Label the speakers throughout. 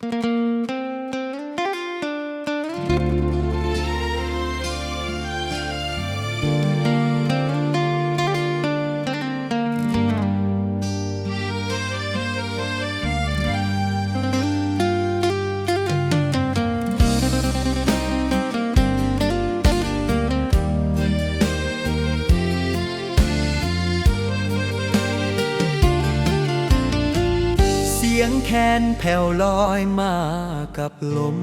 Speaker 1: เสียงแคนแผ่วลอยมากับลม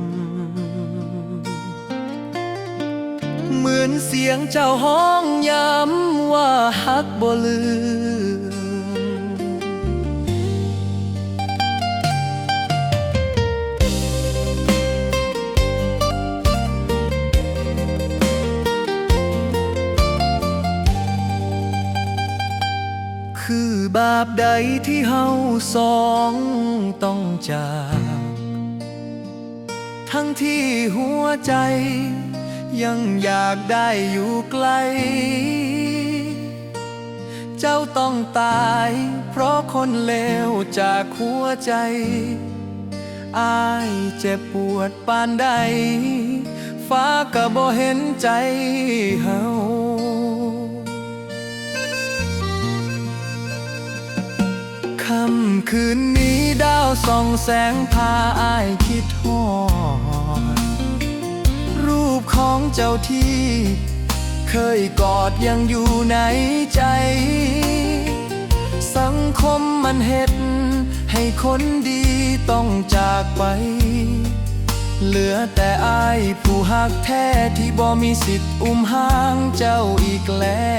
Speaker 1: เหมือนเสียงเจ้าห้องย้ำว่าฮักบ่ลือ คือบาปใดที่เฮาสองต้องจาก ทั้งที่หัวใจ ยังอยากได้อยู่ไกล เจ้าต้องตาย เพราะคนเลวจากหัวใจ อายเจ็บปวดปานใด ฟ้าก็บ่เห็นใจเฮา ค่ำคืนนี้ดาวส่องแสงพาอายคิดฮอด รูปของเจ้าที่ เคยกอดยังอยู่ในใจ สังคมมันเฮ็ด ให้คนดีต้องจากไป เหลือแต่อายผู้หักแท้ที่บ่มีสิทธิ์อุ้มห้างเจ้าอีกแล้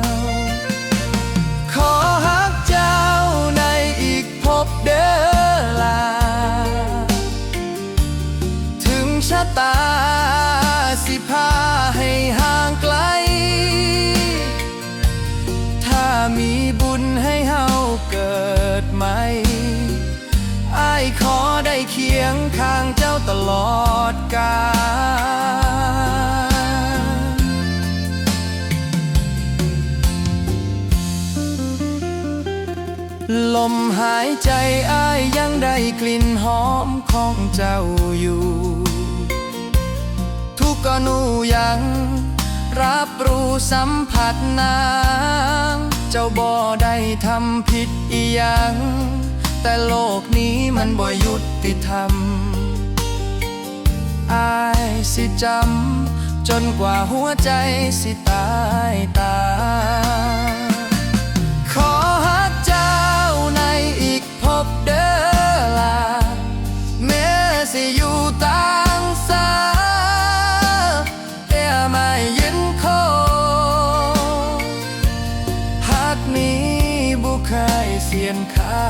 Speaker 1: ว ขอ ลอดกาลลมหายใจอ้ายยังได้กลิ่นหอมของเจ้าอยู่ ทุกอนูยังรับรู้สัมผัสนางเจ้าบ่ได้ทำผิดอีหยังแต่โลกนี้มันบ่ยุติธรรม อายสิจำ จนกว่าหัวใจสิตายตายขอหักเจ้าในอีกพบเด้อลาแม้สิอยู่ต่างสาแต่ไม่ยินโคหักนี้บุคยเสียนค่า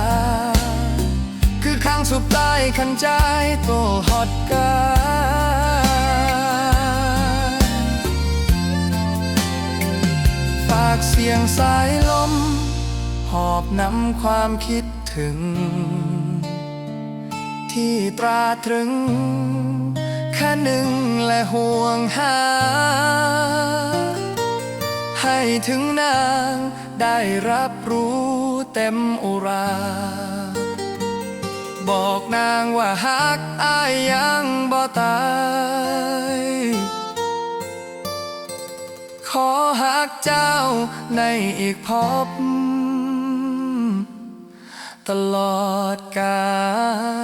Speaker 1: คือข้างสุดใต้ขันใจโตฮอดกา สายลม หอบนำความคิดถึง ที่ตราตรึงค่หนึ่งและห่วงหา ให้ถึงนางได้รับรู้เต็มอุรา บอกนางว่าฮักอายยังบ่ตาย กเจ้าในอีกพบ ตลอดกาล